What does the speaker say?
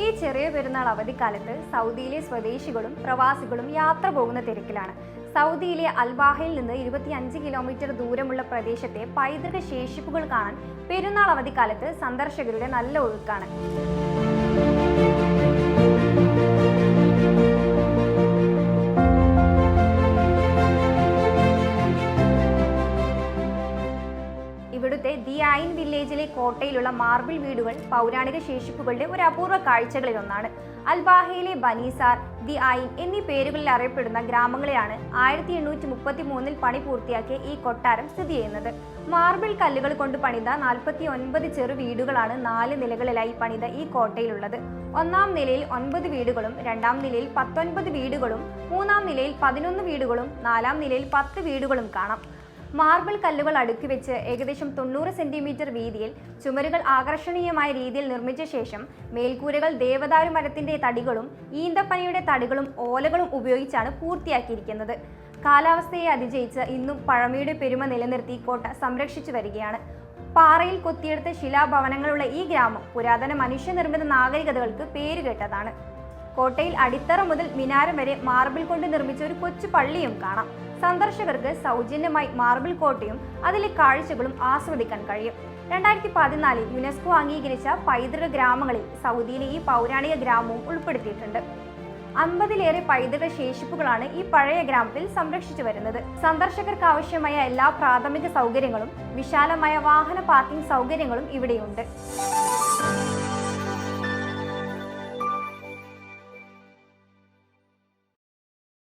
ഈ ചെറിയ പെരുന്നാൾ അവധിക്കാലത്ത് സൗദിയിലെ സ്വദേശികളും പ്രവാസികളും യാത്ര പോകുന്ന തിരക്കിലാണ്. സൗദിയിലെ അൽബാഹയിൽ നിന്ന് ഇരുപത്തിയഞ്ച് കിലോമീറ്റർ ദൂരമുള്ള പ്രദേശത്തെ പൈതൃക ശേഷിപ്പുകൾ കാണാൻ പെരുന്നാൾ അവധിക്കാലത്ത് സന്ദർശകരുടെ നല്ല ഒഴുക്കാണ്. ഇവിടുത്തെ ദി ഐൻ വില്ലേജിലെ കോട്ടയിലുള്ള മാർബിൾ വീടുകൾ പൗരാണിക ശേഷിപ്പുകളുടെ ഒരു അപൂർവ കാഴ്ചകളിലൊന്നാണ് അൽബാഹയിലെ ബനീസാർ ദി ഐൻ എന്നീ പേരുകളിൽ അറിയപ്പെടുന്ന ഗ്രാമങ്ങളിലാണ് ആയിരത്തി എണ്ണൂറ്റി മുപ്പത്തി മൂന്നിൽ പണി പൂർത്തിയാക്കിയ ഈ കൊട്ടാരം സ്ഥിതി ചെയ്യുന്നത്. മാർബിൾ കല്ലുകൾ കൊണ്ട് പണിത നാൽപ്പത്തി ഒൻപത് ചെറു വീടുകളാണ് നാല് നിലകളിലായി പണിത ഈ കോട്ടയിലുള്ളത്. ഒന്നാം നിലയിൽ ഒൻപത് വീടുകളും രണ്ടാം നിലയിൽ പത്തൊൻപത് വീടുകളും മൂന്നാം നിലയിൽ പതിനൊന്ന് വീടുകളും നാലാം നിലയിൽ പത്ത് വീടുകളും കാണാം. മാർബിൾ കല്ലുകൾ അടുക്കി വെച്ച് ഏകദേശം തൊണ്ണൂറ് സെന്റിമീറ്റർ വീതിയിൽ ചുമരുകൾ ആകർഷണീയമായ രീതിയിൽ നിർമ്മിച്ച ശേഷം മേൽക്കൂരകൾ ദേവദാരു മരത്തിന്റെ തടികളും ഈന്തപ്പനയുടെ തടികളും ഓലകളും ഉപയോഗിച്ചാണ് പൂർത്തിയാക്കിയിരിക്കുന്നത്. കാലാവസ്ഥയെ അതിജയിച്ച് ഇന്നും പഴമയുടെ പെരുമ നിലനിർത്തി കോട്ട സംരക്ഷിച്ചു വരികയാണ്. പാറയിൽ കൊത്തിയെടുത്ത ശിലാഭവനങ്ങളുള്ള ഈ ഗ്രാമം പുരാതന മനുഷ്യനിർമ്മിത നാഗരികതകൾക്ക് പേരുകേട്ടതാണ്. കോട്ടയിൽ അടിത്തറ മുതൽ മിനാരം വരെ മാർബിൾ കൊണ്ട് നിർമ്മിച്ച ഒരു കൊച്ചു പള്ളിയും കാണാം. സന്ദർശകർക്ക് സൗജന്യമായി മാർബിൾ കോട്ടയും അതിലെ കാഴ്ചകളും ആസ്വദിക്കാൻ കഴിയും. രണ്ടായിരത്തി പതിനാലിൽ യുനെസ്കോ അംഗീകരിച്ച പൈതൃക ഗ്രാമങ്ങളിൽ സൗദിയിലെ ഈ പൗരാണിക ഗ്രാമവും ഉൾപ്പെടുത്തിയിട്ടുണ്ട്. അമ്പതിലേറെ പൈതൃക ശേഷിപ്പുകളാണ് ഈ പഴയ ഗ്രാമത്തിൽ സംരക്ഷിച്ചു വരുന്നത്. സന്ദർശകർക്ക് ആവശ്യമായ എല്ലാ പ്രാഥമിക സൗകര്യങ്ങളും വിശാലമായ വാഹന പാർക്കിംഗ് സൗകര്യങ്ങളും ഇവിടെയുണ്ട്.